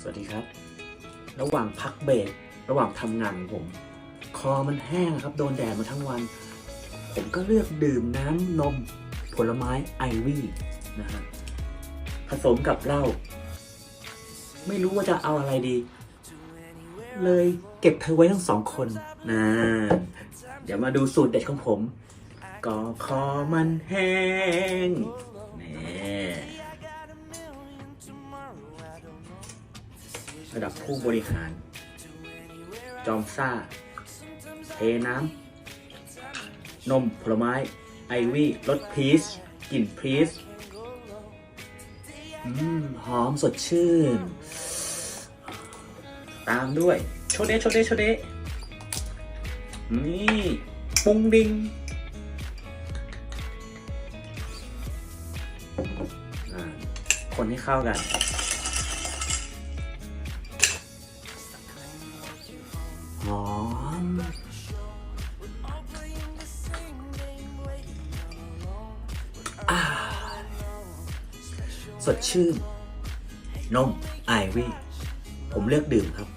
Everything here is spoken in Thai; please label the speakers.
Speaker 1: สวัสดีครับ ระหว่างพักเบรกระหว่างทำงานของผม คอมันแห้งครับ โดนแดดมาทั้งวัน ผมก็เลือกดื่มน้ำนม ผลไม้ไอวี่นะฮะผสมกับเหล้าไม่รู้ว่าจะเอาอะไรดี เลยเก็บเธอไว้ทั้งสองคนนะเดี๋ยวมาดูสูตรเด็ดของผม ก็คอมันแห้ง ระดับผู้บริหาร จอมซ่าเทน้ำ นมผลไม้ ไอวี่รสพีชกลิ่นพีชอืมหอมสดชื่น ตามด้วย โชเดโชเดโชเดนี่ปุงดิงคนให้เข้ากัน หอมสดชื่นนมไอวี่ผมเลือกดื่มครับ